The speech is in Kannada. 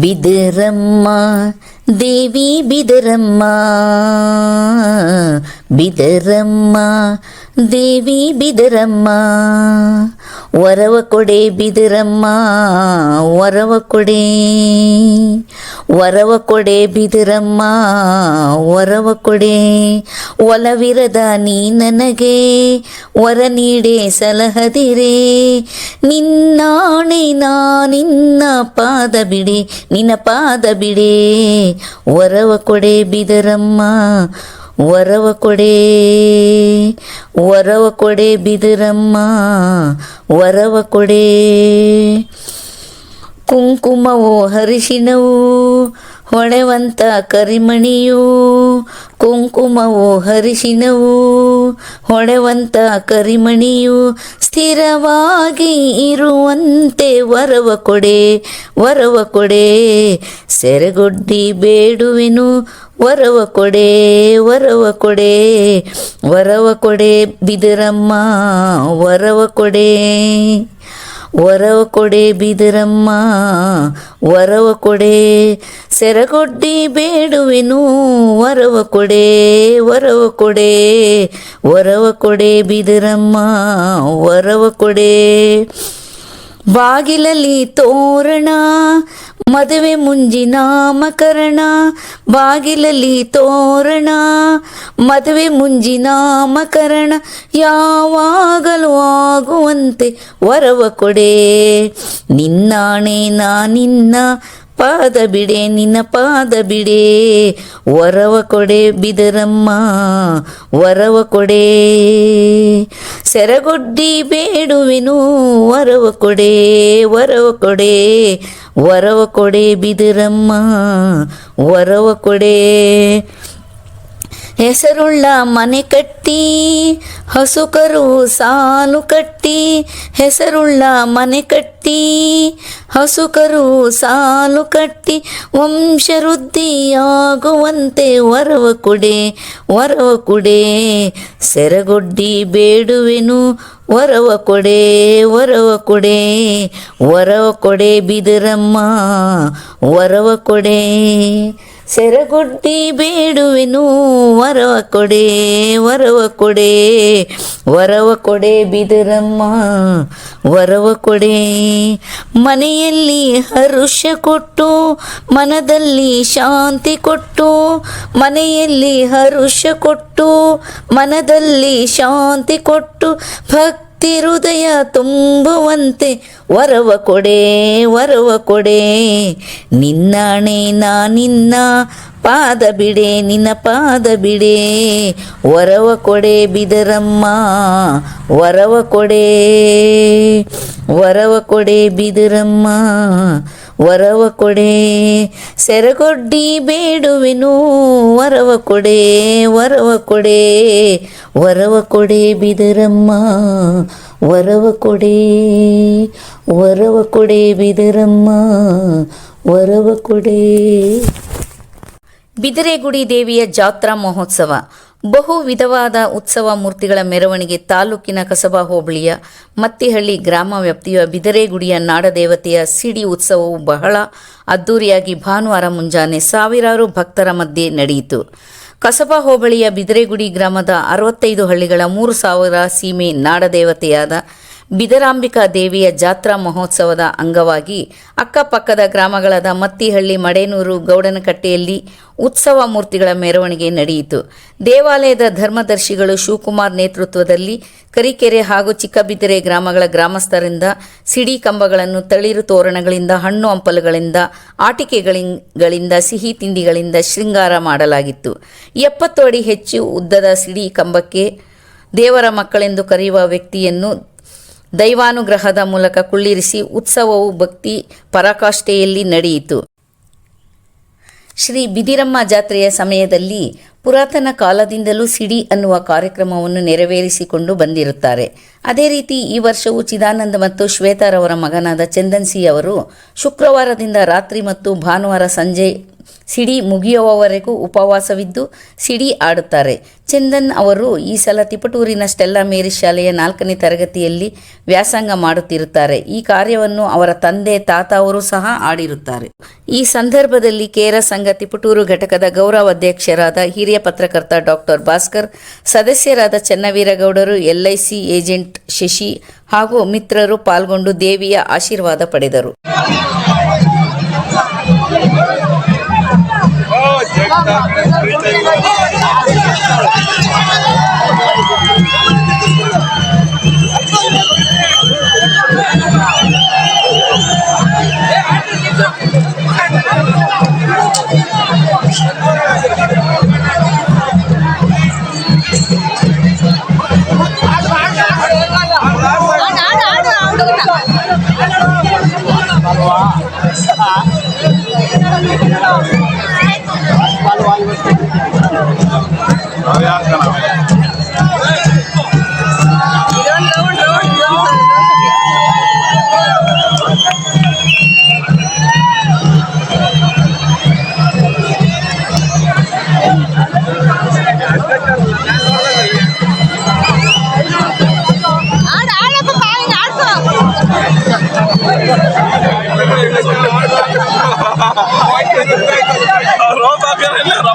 ಬಿದರಮ್ಮ ದೇವಿ ಬಿದರಮ್ಮ ಬಿದರಮ್ಮ ದೇವಿ ಬಿದರಮ್ಮ ವರವ ಕೊಡೆ ಬಿದರಮ್ಮ, ವರವ ಕೊಡೆ. ವರವ ಕೊಡೆ ಬಿದರಮ್ಮ, ವರವ ಕೊಡೆ. ಒಲವಿರದ ನೀ ನನಗೆ, ವರ ನೀಡೆ ಸಲಹದಿರೆ. ನಿನ್ನಾಣೆ ನಾ ನಿನ್ನ ಪಾದ ಬಿಡೆ, ನಿನ್ನ ಪಾದ ಬಿಡೆ. ವರವ ಕೊಡೆ ಬಿದರಮ್ಮ ವರವ ಕೊಡೆ ವರವ ಕೊಡೆ ಬಿದಿರಮ್ಮ ವರವ ಕೊಡೆ. ಕುಂಕುಮವು ಹರಿಶಿನವು ಹೊಳೆವಂತ ಕರಿಮಣಿಯು ಕುಂಕುಮವು ಹರಿಶಿನವು ಹೊಳೆವಂತ ಕರಿಮಣಿಯು ಸ್ಥಿರವಾಗಿ ಇರುವಂತೆ ವರವ ಕೊಡೆ ವರವ ಕೊಡೆ. ಸೆರೆಗೊಡ್ಡಿ ಬೇಡುವೆನು, ವರವ ಕೊಡೆ ವರವ ಕೊಡೆ. ವರವ ಕೊಡೆ ಬಿದಿರಮ್ಮ, ವರವ ಕೊಡೆ. ವರವ ಕೊಡೆ ಬಿದಿರಮ್ಮ, ವರವ ಕೊಡೆ ಸೆರಗೊಡ್ಡಿ ಬೇಡುವೆನು, ವರವ ಕೊಡೆ ವರವ ಕೊಡೆ ವರವ ಕೊಡೆ ಬಿದಿರಮ್ಮ, ವರವ ಕೊಡೆ. ಬಾಗಿಲಲ್ಲಿ ತೋರಣ ಮದುವೆ ಮುಂಜಿ ನಾಮಕರಣ ಬಾಗಿಲಲ್ಲಿ ತೋರಣ. ಮದುವೆ ಮುಂಜಿ ನಾಮಕರಣ ಯಾವಾಗಲೂ ಆಗುವಂತೆ ವರವ ಕೊಡೆ. ನಿನ್ನಾಣೆ ನಾ ನಿನ್ನ ಪಾದ ಬಿಡೆ, ನಿನ್ನ ಪಾದ ಬಿಡೆ. ವರವ ಕೊಡೆ ಬಿದರಮ್ಮ, ವರವ ಕೊಡೆ. ಸೆರಗೊಡ್ಡಿ ಬೇಡುವೆನು, ವರವ ಕೊಡೆ ವರವ ಕೊಡೆ. ವರವ ಕೊಡೆ ಬಿದಿರಮ್ಮ, ವರವ ಕೊಡೆ. ಹೆಸರುಳ್ಳ ಮನೆ ಕಟ್ಟಿ, ಹಸುಕರು ಸಾಲು ಕಟ್ಟಿ, ಹೆಸರುಳ್ಳ ಮನೆ ಕಟ್ಟಿ, ಹಸುಕರು ಸಾಲು ಕಟ್ಟಿ, ವಂಶವೃದ್ಧಿಯಾಗುವಂತೆ ವರವ ಕೊಡೆ ವರವ ಕೊಡೆ. ಸೆರಗೊಡ್ಡಿ ಬೇಡುವೆನು ವರವ ಕೊಡೆ ವರವ ಕೊಡೆ ವರವ ಕೊಡೆ ಬಿದರಮ್ಮ, ವರವ ಕೊಡೆ. ಸೆರಗುಡ್ಡಿ ಬೇಡುವೆನು, ವರವ ಕೊಡೆ ವರವ ಕೊಡೆ ವರವ ಕೊಡೆ ಬಿದಿರಮ್ಮ ವರವ ಕೊಡೆ. ಮನೆಯಲ್ಲಿ ಹರುಷ ಕೊಟ್ಟು, ಮನದಲ್ಲಿ ಶಾಂತಿ ಕೊಟ್ಟು, ಮನೆಯಲ್ಲಿ ಹರುಷ ಕೊಟ್ಟು, ಮನದಲ್ಲಿ ಶಾಂತಿ ಕೊಟ್ಟು, ಭಕ್ತಿ ಹೃದಯ ತುಂಬುವಂತೆ ವರವ ಕೊಡೆ ವರವ ಕೊಡೆ. ನಿನ್ನಾಣೆ ನಾ ನಿನ್ನ ಪಾದ ಬಿಡೆ, ನಿನ್ನ ಪಾದ ಬಿಡೆ. ವರವ ಕೊಡೆ ಬಿದರಮ್ಮ, ವರವ ಕೊಡೆ. ವರವ ಕೊಡೆ ಬಿದರಮ್ಮ, ವರವ ಕೊಡೆ. ಸೆರಗೊಡ್ಡಿ ಬೇಡುವೆನು, ವರವ ಕೊಡೆ ವರವ ಕೊಡೆ. ವರವ ಕೊಡೆ ಬಿದರಮ್ಮ, ವರವ ಕೊಡೆ. ವರವ ಕೊಡೆ ಬಿದರಮ್ಮ, ವರವ ಕೊಡೆ. ಬಿದಿರೆಗುಡಿ ದೇವಿಯ ಜಾತ್ರಾ ಮಹೋತ್ಸವ. ಬಹು ವಿಧವಾದ ಉತ್ಸವ ಮೂರ್ತಿಗಳ ಮೆರವಣಿಗೆ ತಾಲೂಕಿನ ಕಸಬಾ ಹೋಬಳಿಯ ಮತ್ತಿಹಳ್ಳಿ ಗ್ರಾಮ ವ್ಯಾಪ್ತಿಯ ಬಿದರೆಗುಡಿಯ ನಾಡದೇವತೆಯ ಸಿಡಿ ಉತ್ಸವವು ಬಹಳ ಅದ್ದೂರಿಯಾಗಿ ಭಾನುವಾರ ಮುಂಜಾನೆ ಸಾವಿರಾರು ಭಕ್ತರ ಮಧ್ಯೆ ನಡೆಯಿತು. ಕಸಬಾ ಹೋಬಳಿಯ ಬಿದರೆಗುಡಿ ಗ್ರಾಮದ ಅರವತ್ತೈದು ಹಳ್ಳಿಗಳ ಮೂರು ಸಾವಿರ ಸೀಮೆ ನಾಡದೇವತೆಯಾದ ಬಿದರಾಂಬಿಕಾ ದೇವಿಯ ಜಾತ್ರಾ ಮಹೋತ್ಸವದ ಅಂಗವಾಗಿ ಅಕ್ಕಪಕ್ಕದ ಗ್ರಾಮಗಳಾದ ಮತ್ತಿಹಳ್ಳಿ, ಮಡೇನೂರು, ಗೌಡನಕಟ್ಟೆಯಲ್ಲಿ ಉತ್ಸವ ಮೂರ್ತಿಗಳ ಮೆರವಣಿಗೆ ನಡೆಯಿತು. ದೇವಾಲಯದ ಧರ್ಮದರ್ಶಿಗಳು ಶಿವಕುಮಾರ್ ನೇತೃತ್ವದಲ್ಲಿ ಕರಿಕೆರೆ ಹಾಗೂ ಚಿಕ್ಕಬಿದಿರೆ ಗ್ರಾಮಗಳ ಗ್ರಾಮಸ್ಥರಿಂದ ಸಿಡಿ ಕಂಬಗಳನ್ನು, ತಳಿರು ತೋರಣಗಳಿಂದ, ಹಣ್ಣು ಹಂಪಲುಗಳಿಂದ, ಆಟಿಕೆಗಳಿಂದ, ಸಿಹಿ ತಿಂಡಿಗಳಿಂದ ಶೃಂಗಾರ ಮಾಡಲಾಗಿತ್ತು. ಎಪ್ಪತ್ತು ಅಡಿ ಹೆಚ್ಚು ಉದ್ದದ ಸಿಡಿ ಕಂಬಕ್ಕೆ ದೇವರ ಮಕ್ಕಳೆಂದು ಕರೆಯುವ ವ್ಯಕ್ತಿಯನ್ನು ದೈವಾನುಗ್ರಹದ ಮೂಲಕ ಕುಳ್ಳಿರಿಸಿ ಉತ್ಸವವು ಭಕ್ತಿ ಪರಾಕಾಷ್ಠೆಯಲ್ಲಿ ನಡೆಯಿತು. ಶ್ರೀ ಬಿದಿರಮ್ಮ ಜಾತ್ರೆಯ ಸಮಯದಲ್ಲಿ ಪುರಾತನ ಕಾಲದಿಂದಲೂ ಸಿಡಿ ಅನ್ನುವ ಕಾರ್ಯಕ್ರಮವನ್ನು ನೆರವೇರಿಸಿಕೊಂಡು ಬಂದಿರುತ್ತಾರೆ. ಅದೇ ರೀತಿ ಈ ವರ್ಷವೂ ಚಿದಾನಂದ ಮತ್ತು ಶ್ವೇತಾರವರ ಮಗನಾದ ಚಂದನ್ ಸಿ ಅವರು ಶುಕ್ರವಾರದಿಂದ ರಾತ್ರಿ ಮತ್ತು ಭಾನುವಾರ ಸಂಜೆ ಸಿಡಿ ಮುಗಿಯುವವರೆಗೂ ಉಪವಾಸವಿದ್ದು ಸಿಡಿ ಆಡುತ್ತಾರೆ. ಚಂದನ್ ಅವರು ಈ ಸಲ ತಿಪಟೂರಿನ ಸ್ಟೆಲ್ಲಾ ಮೇರಿ ಶಾಲೆಯ ನಾಲ್ಕನೇ ತರಗತಿಯಲ್ಲಿ ವ್ಯಾಸಂಗ ಮಾಡುತ್ತಿರುತ್ತಾರೆ. ಈ ಕಾರ್ಯವನ್ನು ಅವರ ತಂದೆ, ತಾತ ಅವರು ಸಹ ಆಡಿರುತ್ತಾರೆ. ಈ ಸಂದರ್ಭದಲ್ಲಿ ಕೇರ ಸಂಘ ತಿಪಟೂರು ಘಟಕದ ಗೌರವ ಅಧ್ಯಕ್ಷರಾದ ಹಿರಿಯ ಪತ್ರಕರ್ತ ಡಾಕ್ಟರ್ ಭಾಸ್ಕರ್, ಸದಸ್ಯರಾದ ಚನ್ನವೀರಗೌಡರು ಎಲ್ಐಸಿ ಏಜೆಂಟ್ ಶಶಿ ಹಾಗೂ ಮಿತ್ರರು ಪಾಲ್ಗೊಂಡು ದೇವಿಯ ಆಶೀರ್ವಾದ ಪಡೆದರು. Thank you. Rosa viene la